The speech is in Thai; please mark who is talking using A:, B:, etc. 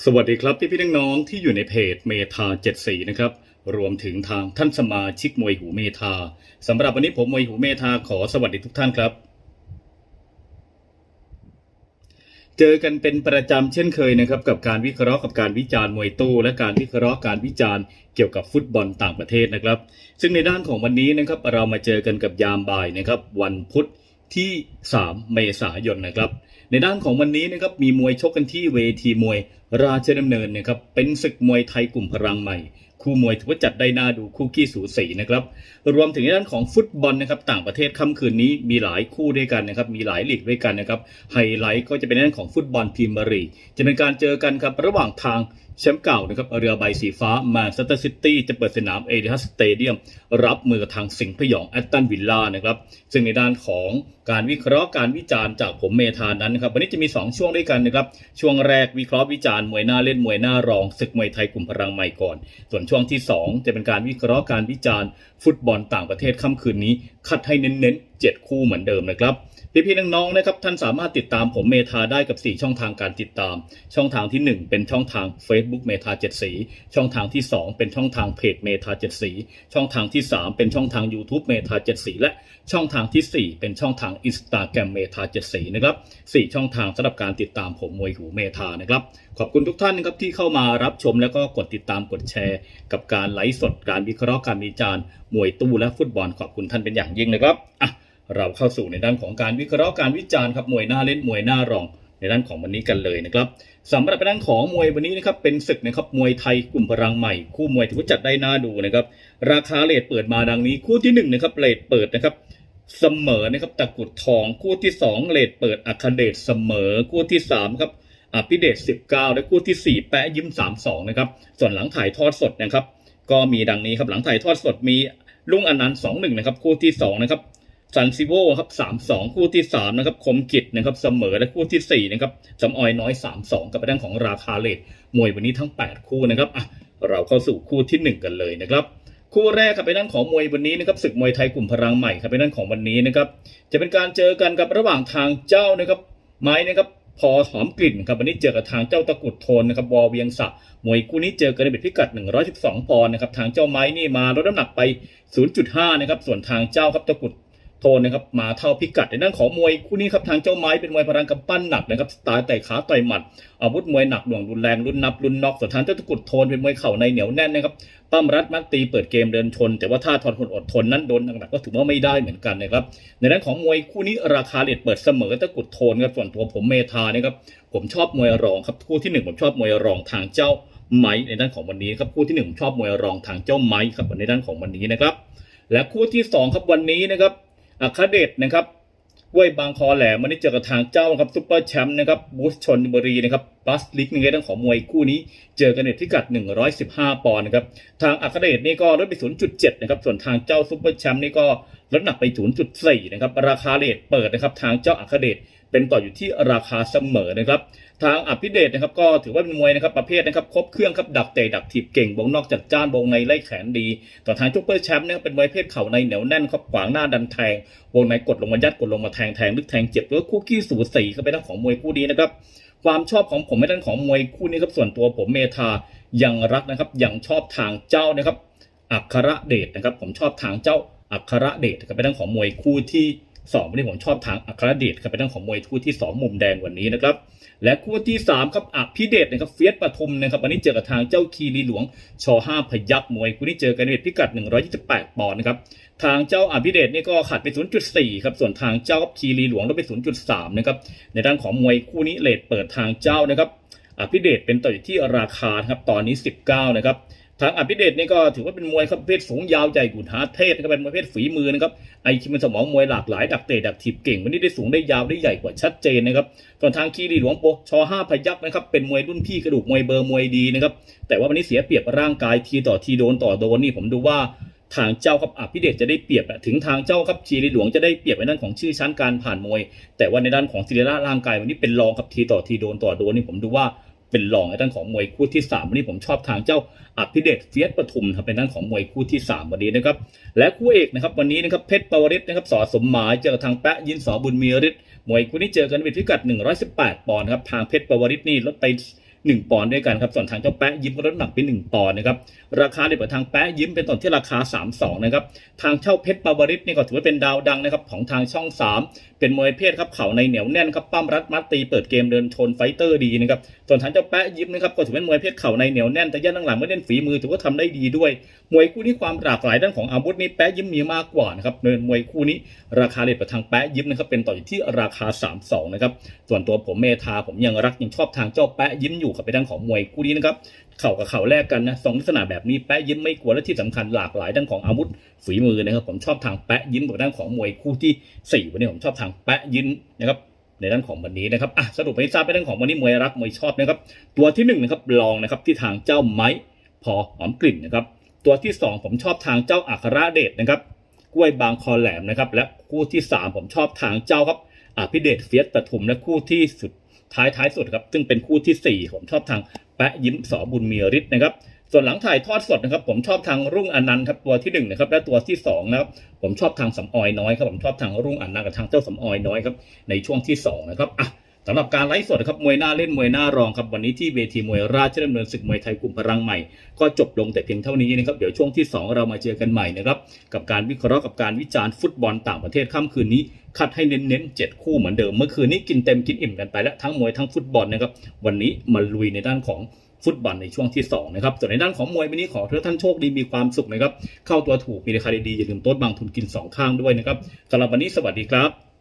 A: สวัสดีครับพี่พี่น้องๆที่อยู่ในเพจเมทาเจ็ดสีนะครับรวมถึงทางท่านสมาชิกมวยหูเมทาสำหรับวันนี้ผมมวยหูเมทาขอสวัสดีทุกท่านครับ เจอกันเป็นประจำเช่นเคยนะครับกับการวิเคราะห์กับการวิจารณ์มวยตู้และการวิเคราะห์การวิจารณ์เกี่ยวกับฟุตบอลต่างประเทศนะครับ ซึ่งในด้านของวันนี้นะครับเรามาเจอกันกับยามบ่ายนะครับวันพุธ ที่ 3 เมษายนนะครับ ในด้านของวันนี้นะครับมีมวยชกกันที่เวทีมวยราชดำเนินนะครับเป็นศึกมวยไทยกลุ่มพลังใหม่ คู่มวยถือว่าจัดได้น่าดูคู่ขี้สูสีนะครับรวมถึงในด้านของฟุตบอลนะครับต่างประเทศค่ำคืนนี้มีหลายคู่ด้วยกันนะครับมีหลายลีกด้วยกันนะครับไฮไลท์ก็จะเป็นในด้านของฟุตบอลพรีเมียร์ลีกจะเป็นการเจอกันครับระหว่างทางแชมป์เก่านะครับเรือใบสีฟ้ามาสเตอร์ซิตี้จะเปิดสนามเอเดฮัสสเตเดียมรับมือกับทางสิงห์พยองแอตตันวิลล่านะครับ ซึ่งในด้านของการวิเคราะห์การวิจารณ์จากผมเมธานั้นนะครับ วันนี้จะมี 2 ช่วงด้วยกันนะครับ ช่วงแรกวิเคราะห์วิจารณ์มวยหน้าเล่นมวยหน้ารองศึกมวยไทยกลุ่มพลังใหม่ก่อน ส่วนช่วงที่ 2 จะเป็นการวิเคราะห์การวิจารณ์ ฟุตบอลต่างประเทศค่ำคืนนี้ คัดให้เน้นๆ7คู่เหมือนเดิมนะครับ พี่ๆน้องๆนะครับท่านสามารถติดตามผมเมธาได้กับ 4 ช่องทางการติดตาม ช่องทางที่ 1 เป็นช่องทาง Facebook เมธา7สี ช่องทางที่ 2 เป็นช่องทางเพจเมธา7สี ช่องทางที่ 3 เป็นช่องทาง YouTube เมธา7สีและช่องทางทีสี่ 4 เป็นช่องทาง Instagram เมธา7สีนะครับ4ช่องทางสำหรับการติดตามผมมวยหูเมธานะครับขอบคุณทุกท่านนะครับที่เข้ามารับชมแล้วก็กดติดตามกดแชร์ กับการไลฟ์สดการวิเคราะห์การวิจารณ์มวยตู้และฟุตบอลขอบคุณท่านเป็นอย่างยิ่งนะครับอะ เราเข้าสู่ในด้านของการวิเคราะห์การวิจารณ์ครับมวยหน้าเล่นมวยหน้ารองในด้านของวันนี้กันเลยนะครับสำหรับในด้านของมวยวันนี้นะครับเป็นศึกนะครับมวยไทยกลุ่มพลังใหม่ คู่มวยถือว่าจัดได้น่าดูนะครับราคาเลทเปิดมาดังนี้คู่ที่หนึ่งนะครับเลทเปิดนะครับเสมอนะครับตะกรุดทองคู่ที่สองเลทเปิดอัคเดชเสมอคู่ที่สามครับอภิเดช19 และคู่ที่สี่แปะยิ้ม 32 นะครับ ส่วนหลังถ่ายทอดสดนะครับ ก็มีดังนี้ครับ หลังถ่ายทอดสดมีลุงอนันต์21 นะครับ คู่ที่สองนะครับ ซันซิโวครับสามสองคู่ที่สามนะครับคมกิจนะครับเสมอและคู่ที่สี่นะครับจำออยน้อยสามสองกับเรื่องของราคาเลทมวยวันนี้ทั้ง8คู่นะครับอะเราเข้าสู่คู่ที่1กันเลยนะครับคู่แรกครับเป็นด้านของมวยวันนี้นะครับศึกมวยไทยกลุ่มพลังใหม่ครับเป็นด้านของวันนี้นะครับจะเป็นการเจอกันกับระหว่างทางเจ้านะครับไม้นะครับพอหอมกลิ่นครับวันนี้เจอกับทางเจ้าตะกุดโทนนะครับวอเวียงสะมวยคู่นี้เจอกันในเบ็ดพิกัด 112 ปอนด์นะครับทางเจ้าไม้นี่มาลดน้ำหนักไป 0.5 นะครับส่วนทางเจ้าครับตะกุด โทนนะครับมาเท่าพิกัดในด้านของมวยคู่นี้ครับทางเจ้าไม้เป็นมวยพลังกำปั้นหนักนะครับสไตล์แต่ขาต่อยหมัดอาวุธมวยหนักหน่วงรุนแรงรุ่นนับรุ่นน็อกส่วนทางเจ้าตะกุดโทนเป็นมวยเข่าในเหนียวแน่นนะครับปั้มรัดมัดตีเปิดเกมเดินชน แต่ว่าถ้าทอนคนอดทนนั้นโดนหนักๆก็ถือว่าไม่ได้เหมือนกันนะครับในด้านของมวยคู่นี้ราคาเลทเปิดเสมอตะกุดโทนครับส่วนตัวผมเมธานะครับผมชอบมวยรองครับคู่ที่หนึ่งผมชอบมวยรองทางเจ้าไม้ในด้านของวันนี้ครับคู่ที่หนึ่งผมชอบมวยรองทางเจ้าไม้ครับในด้านของวันนี้นะครับและคู่ที่สองครับวันนี้นะครับ อัคาเดชนะครับห้วยบางคอแหลมวันนี้เจอกับทางเจ้าครับซุปเปอร์แชมป์นะครับบูสชนบุรีนะครับบัสลิกในเรื่องของมวยคู่นี้ เจอกันในพิกัด 115 ปอนด์นะครับทางอัคาเดชนี่ก็ลดไป 0.7 นะครับส่วนทางเจ้าซุปเปอร์แชมป์นี่ก็ลดหนักไป 0.4 นะครับราคาเลทเปิดนะครับทางเจ้าอัคาเดช เป็นต่ออยู่ที่ราคาเสมอนะครับ ทางอภิเดชนะครับก็ถือว่าเป็นมวยนะครับประเภทนะครับครบเครื่องครับดักเตะดักถีบเก่งวงนอกจัดจ้านวงในไล่แขนดี ต่อทางซุปเปอร์แชมป์เนี่ยเป็นมวยเพศเข่าในเหนียวแน่นครับขวางหน้าดันแทง วงในกดลงมายัดกดลงมาแทงแทงลึกแทงเจ็บด้วยคู่ขี้สูสีก็เป็นเรื่องของมวยคู่นี้นะครับความชอบของผมในด้านของมวยคู่นี้ครับส่วนตัวผมเมธายังรักนะครับยังชอบทางเจ้านะครับอัครเดชนะครับ ผมชอบทางเจ้าอัครเดชก็เป็นเรื่องของมวยคู่ที่ สองวันนี้ผมชอบทางอัครเดชครับเป็นเรื่องของมวยคู่ที่สองมุมแดงวันนี้นะครับและคู่ที่สามครับอภิเดชนะครับเฟียสปทุมนะครับวันนี้เจอกับทางเจ้าคีรีหลวงชห้าพยักมวยคู่นี้เจอกันในเวทพิกัด 128 ปอนด์นะครับทางเจ้าอภิเดชนี่ก็ขาดไป 0.4 ครับส่วนทางเจ้าคีรีหลวงลดไป 0.3 นะครับในด้านของมวยคู่นี้เลทเปิดทางเจ้านะครับอภิเดชเป็นต่ออยู่ที่ราคาครับตอนนี้ 19 นะครับ ทางอภิเดชนี่ก็ถือว่าเป็นมวยครับประเภทสูงยาวใหญ่กุนหาเทพนะครับเป็นประเภทฝีมือนะครับไอคิมันสมองมวยหลากหลายดักเตะดักถีบเก่งวันนี้ได้สูงได้ยาวได้ใหญ่กว่าชัดเจนนะครับส่วนทางคีรีหลวงโปชอห้าพยักนะครับเป็นมวยรุ่นพี่กระดูกมวยเบอร์มวยดีนะครับแต่ว่าวันนี้เสียเปรียบร่างกายทีต่อทีโดนต่อโดนนี่ผมดูว่าทางเจ้าครับอภิเดชจะได้เปรียบถึงทางเจ้าครับคีรีหลวงจะได้เปรียบในด้านของชื่อชั้นการผ่านมวย แต่ว่าในด้านของศิริราร่างกายวันนี้เป็นรองครับทีต่อทีโดนต่อโดนนี่ผมดูว่า เป็นรองในด้านของมวยคู่ที่ 3 วันนี้ผมชอบทางเจ้าอภิเดชเฟียสปทุมครับเป็นด้านของมวยคู่ที่ 3 วันนี้นะครับและคู่เอกนะครับวันนี้นะครับเพชรปวริศนะครับสอสมหมายเจอกับทางแปะยินสอบุญมีฤทธิ์มวยคู่นี้เจอกันในพิกัด 118 ปอนด์ครับทางเพชรปวริศนี่ลดไป 1 ปอนด์ด้วยกันครับส่วนทางเจ้าแปะยิ้มก็ลดน้ำหนักไป1ปอนด์นะครับราคาเด็ดกว่าทางแปะยิ้มเป็นตอนที่ราคา 32นะครับทางเช่าเพชรปาวริศนี่ก็ถือว่าเป็นดาวดังนะครับของทางช่อง 3 เป็นมวยเพศครับเข่าในเหนียวแน่นครับปั้มรัดมัดตีเปิดเกมเดินชนไฟเตอร์ดีนะครับส่วนทางเจ้าแปะยิ้มนะครับก็ถือเป็นมวยเพศเข่าในเหนียวแน่นแต่ย่านหลังๆไม่เล่นฝีมือถือว่าทำได้ดีด้วย มวยคู่นี้ความหลากหลายด้านของอาวุธนี่แปะยิ้มมีมากกว่านะครับเนินมวยคู่นี้ราคาเด็ดกว่าทางแปะยิ้มนะครับเป็นต่ออยู่ที่ราคา 32นะครับส่วนตัวผมเมธาผมยังรักยังชอบทางเจ้าแปะยิ้มอยู่ครับไปด้านของมวยคู่นี้นะครับเข่ากับเข่าแลกกันนะสองลักษณะแบบนี้แปะยิ้มไม่กลัวและที่สำคัญหลากหลายด้านของอาวุธฝีมือนะครับผมชอบทางแปะยิ้มกับด้านของมวยคู่ที่สี่วันนี้ผมชอบทางแปะยิ้มนะครับในด้านของวันนี้นะครับอะสรุปให้ทราบไปด้านของวันนี้มวยรักมวยชอบนะครับตัวที่หนึ่งนะครับลองนะครับที่ทางเจ้าไม้พอหอมกลิ่นนะครับตัวที่สองผมชอบทางเจ้าอัครเดชนะครับกล้วยบางคอแหลมนะครับและคู่ที่ 3 ผมชอบทางเจ้าครับอภิเดชเฟียสปทุมและคู่ที่สุด ท้ายท้ายสุดครับ ซึ่งเป็นคู่ทีสี่ 4 ผมชอบทางแปะยิ้มสอบุญมีฤทธิ์นะครับ ส่วนหลังถ่ายทอดสดนะครับ ผมชอบทางรุ่งอนันต์ครับตัวที่1นะครับและตัวที่2นะครับผมชอบทางสำออยน้อยครับผมชอบทางรุ่งอนันต์กับทางเจ้าสำออยน้อยครับในช่วงที่2นะครับอะ สำหรับการไลฟ์สดครับมวยหน้าเล่นมวยหน้ารองครับวันนี้ที่เวทีมวยราชดำเนินศึกมวยไทยกลุ่มพลังใหม่ ก็จบลงแต่เพียงเท่านี้นะครับเดี๋ยวช่วงที่ 2 เรามาเจอกันใหม่นะครับกับการวิเคราะห์กับการวิจารณ์ฟุตบอลต่างประเทศค่ำคืนนี้ คัดให้เน้นๆ7คู่เหมือนเดิมเมื่อคืนนี้กินเต็มกินอิ่มกันไปแล้วทั้งมวยทั้งฟุตบอลนะครับวันนี้มาลุยในด้านของฟุตบอลในช่วงที่2นะครับส่วนในด้านของมวยวันนี้ขอทุกท่านโชคดีมีความสุขนะครับเข้าตัวถูกมีราคาดีๆอย่าลืมต๊ดบางทุนกินสองข้างด้วยนะครับสำหรับวันนี้สวัสดีครับ